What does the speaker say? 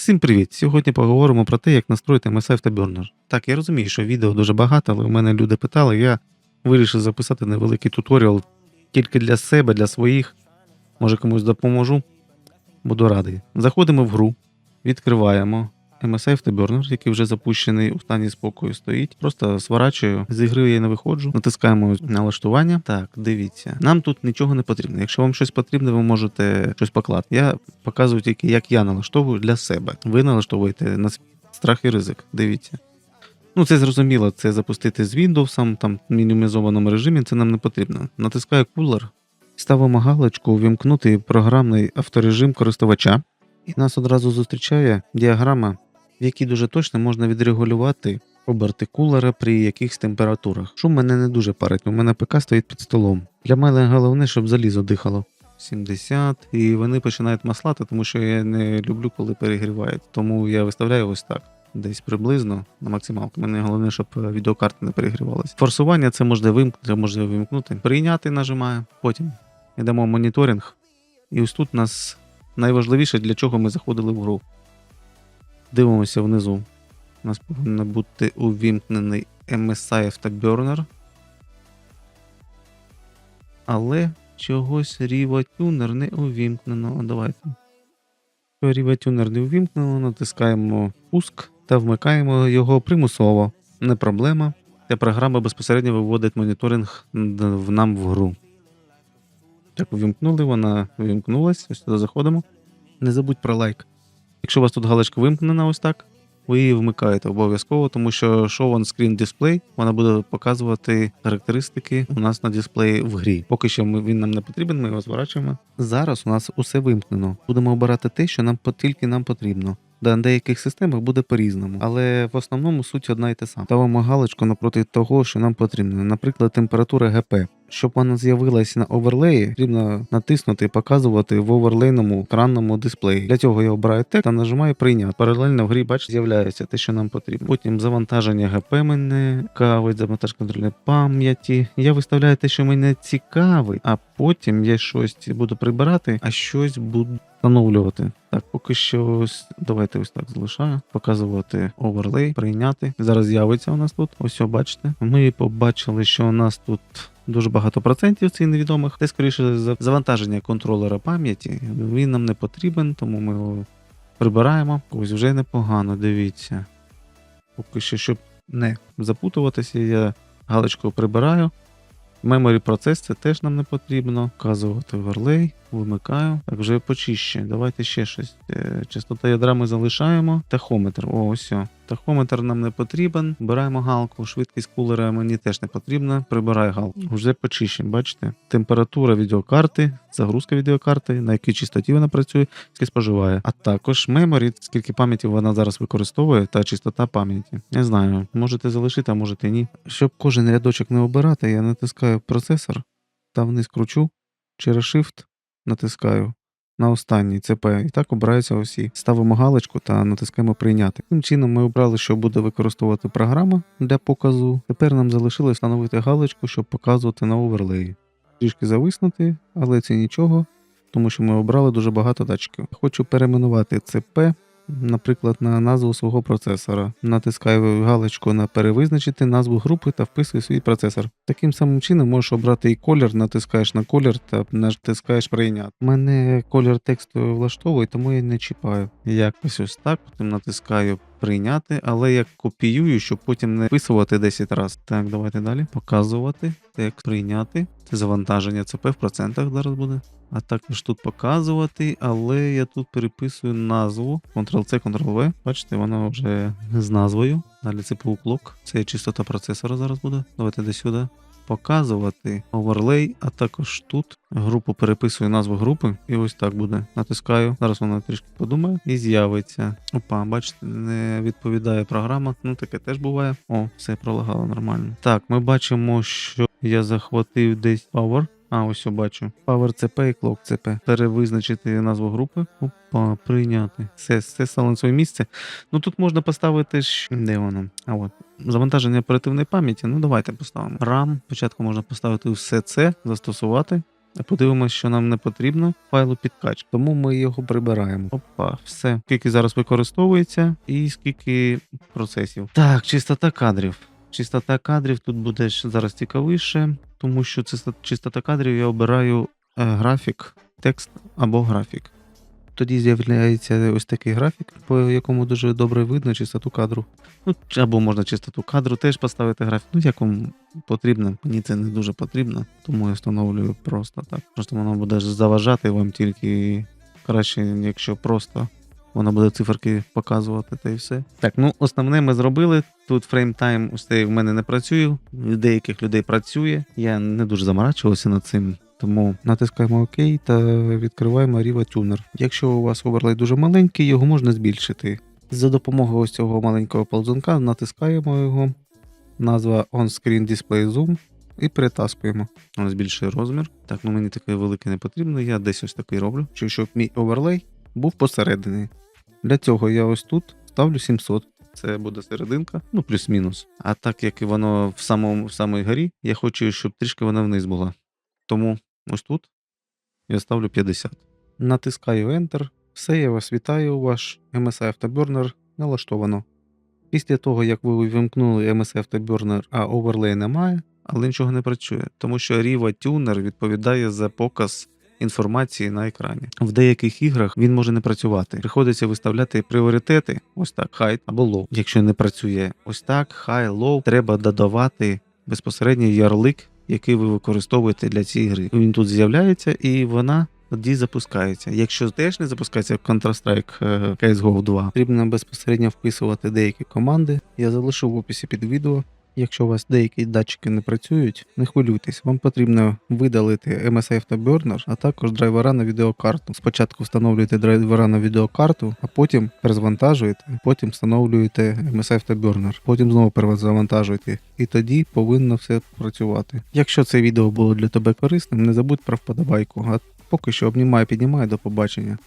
Всім привіт! Сьогодні поговоримо про те, як настроїти MSI Burner. Так, я розумію, що відео дуже багато, але у мене люди питали, я вирішив записати невеликий туторіал тільки для себе, для своїх. Може комусь допоможу. Буду радий. Заходимо в гру, відкриваємо MSI Afterburner, який вже запущений у стані спокою стоїть. Просто сворачую, з ігри я не виходжу, натискаємо налаштування. Так, дивіться. Нам тут нічого не потрібно. Якщо вам щось потрібне, ви можете щось покласти. Я показую тільки, як я налаштовую для себе. Ви налаштовуєте на страх і ризик. Дивіться. Ну, це зрозуміло, це запустити з Windows, там в мінімізованому режимі, це нам не потрібно. Натискаю кулер, ставимо галочку увімкнути програмний авторежим користувача, і нас одразу зустрічає діаграма, в якій дуже точно можна відрегулювати оберти кулера при якихось температурах. Шум мене не дуже парить, у мене ПК стоїть під столом. Для мене головне, щоб залізо дихало. 70, і вони починають маслати, тому що я не люблю, коли перегрівають. Тому я виставляю ось так. Десь приблизно на максималку. Мені головне, щоб е, відеокарта не перегрівалася. Форсування це можна вимкнути, можна вимкнути. Прийняти нажимаю. Потім йдемо моніторинг. І ось тут у нас найважливіше, для чого ми заходили в гру. Дивимося внизу. У нас повинен бути увімкнений MSI Afterburner. Але чогось ріватюнер не увімкнено. Давайте. Ріватюнер не увімкнено, натискаємо пуск та вмикаємо його примусово. Не проблема. Ця програма безпосередньо виводить моніторинг в нам в гру. Так, увімкнули, вона увімкнулась. Ось туди заходимо. Не забудь про лайк. Якщо у вас тут галочка вимкнена ось так, ви її вмикаєте обов'язково, тому що Show on Screen Display вона буде показувати характеристики у нас на дисплеї в грі. Поки що ми, він нам не потрібен, ми його зворачуємо. Зараз у нас усе вимкнено. Будемо обирати те, що нам тільки нам потрібно. На деяких системах буде по-різному, але в основному суть одна і та сама. Ставимо галочку напроти того, що нам потрібно. Наприклад, температура ГП. Щоб вона з'явилася на оверлеї, потрібно натиснути і показувати в оверлейному екранному дисплеї. Для цього я обираю текст та нажимаю прийняти. Паралельно в грі, бачите, з'являється те, що нам потрібно. Потім завантаження ГП мене цікавить, завантаж контрольної пам'яті. Я виставляю те, що мене цікавить, а потім я щось буду прибирати, а щось буду встановлювати. Так, поки що ось давайте ось так залишаю. Показувати оверлей, прийняти. Зараз з'явиться у нас тут. Ось, бачите. Ми побачили, що у нас тут. Дуже багато процентів цих невідомих. Це скоріше за- завантаження контролера пам'яті. Він нам не потрібен, тому ми його прибираємо. Ось вже непогано, дивіться. Поки що, щоб не запутуватися, я галочку прибираю. Memory процес це теж нам не потрібно. Вказувати верлей, вимикаю. Так, вже почище. Давайте ще щось. Е, Частота ядра ми залишаємо. Тахометр. О, ось. Тахометр нам не потрібен. Вбираємо галку. Швидкість кулера мені теж не потрібна. Прибираю галку. Вже почище, бачите? Температура відеокарти, загрузка відеокарти, на якій частоті вона працює, скільки споживає. А також memory, скільки пам'яті вона зараз використовує, та чистота пам'яті. Не знаю, можете залишити, а можете ні. Щоб кожен рядочок не обирати, я натискаю процесор та вниз кручу через Shift натискаю на останній ЦП, і так обираються усі. Ставимо галочку та натискаємо прийняти. Тим чином ми обрали, що буде використовувати програма для показу. Тепер нам залишилось встановити галочку, щоб показувати на оверлеї. Трішки зависнути, але це нічого, тому що ми обрали дуже багато датчиків. Хочу перейменувати ЦП, наприклад, на назву свого процесора. Натискаю галочку на перевизначити назву групи та вписую свій процесор. Таким самим чином можеш обрати і колір, натискаєш на колір та натискаєш прийняти. Мене колір тексту влаштовує, тому я не чіпаю. Якось ось так, потім натискаю прийняти, але я копіюю, щоб потім не вписувати 10 разів. Так, давайте далі. Показувати, текст прийняти. Це завантаження ЦП в процентах зараз буде. А також тут показувати, але я тут переписую назву Ctrl-C, Ctrl-V. Бачите, воно вже з назвою. Далі CPU Clock. Це чистота процесора зараз буде. Давайте десь сюди. Показувати оверлей, а також тут групу переписую назву групи, і ось так буде. Натискаю. Зараз вона трішки подумає і з'явиться. Опа, бачите, не відповідає програма. Ну таке теж буває. О, все пролагало нормально. Так, ми бачимо, що я захватив десь Power. А, ось бачу. Power CP і Clock CP. Перевизначити назву групи. Опа, прийняти. Все, все стало на своє місце. Ну тут можна поставити. ж- Де воно? А от. Завантаження оперативної пам'яті. Ну давайте поставимо. RAM. Спочатку можна поставити все це, застосувати. Подивимося, що нам не потрібно файлу підкач, тому ми його прибираємо. Опа, все. Скільки зараз використовується і скільки процесів. Так, чистота кадрів. Чистота кадрів тут буде зараз цікавіше, тому що чистота, кадрів я обираю е, графік, текст або графік. Тоді з'являється ось такий графік, по якому дуже добре видно чистоту кадру. Ну, або можна чистоту кадру теж поставити графік. Ну, як вам потрібно. Мені це не дуже потрібно, тому я встановлюю просто так. Просто воно буде заважати вам тільки краще, якщо просто воно буде циферки показувати та і все. Так, ну основне ми зробили. Тут фреймтайм в мене не працює, в деяких людей працює. Я не дуже заморачувався над цим. Тому натискаємо ОК та відкриваємо Riva Tuner. Якщо у вас оверлей дуже маленький, його можна збільшити. За допомогою ось цього маленького ползунка натискаємо його, назва On-Screen Display Zoom і перетаскуємо. Він збільшує розмір. Так, ну мені такий великий не потрібно, я десь ось такий роблю. Чи щоб мій оверлей був посередині. Для цього я ось тут ставлю 700. Це буде серединка, ну плюс-мінус. А так як воно в самому в самій горі, я хочу, щоб трішки вона вниз була. Тому ось тут я ставлю 50. Натискаю Enter. Все, я вас вітаю, ваш MSI Afterburner налаштовано. Після того, як ви увімкнули MSI Afterburner, а оверлей немає, але нічого не працює, тому що Riva Tuner відповідає за показ інформації на екрані. В деяких іграх він може не працювати. Приходиться виставляти пріоритети, ось так, high або low. Якщо не працює ось так, high, low, треба додавати безпосередньо ярлик, який ви використовуєте для цієї гри. Він тут з'являється і вона тоді запускається. Якщо теж не запускається Counter-Strike е, CSGO 2, потрібно безпосередньо вписувати деякі команди. Я залишу в описі під відео. Якщо у вас деякі датчики не працюють, не хвилюйтесь, вам потрібно видалити MSI Afterburner, а також драйвера на відеокарту. Спочатку встановлюєте драйвера на відеокарту, а потім перезавантажуєте, потім встановлюєте MSI Afterburner, потім знову перезавантажуєте, і тоді повинно все працювати. Якщо це відео було для тебе корисним, не забудь про вподобайку. А поки що обнімаю, піднімаю, до побачення.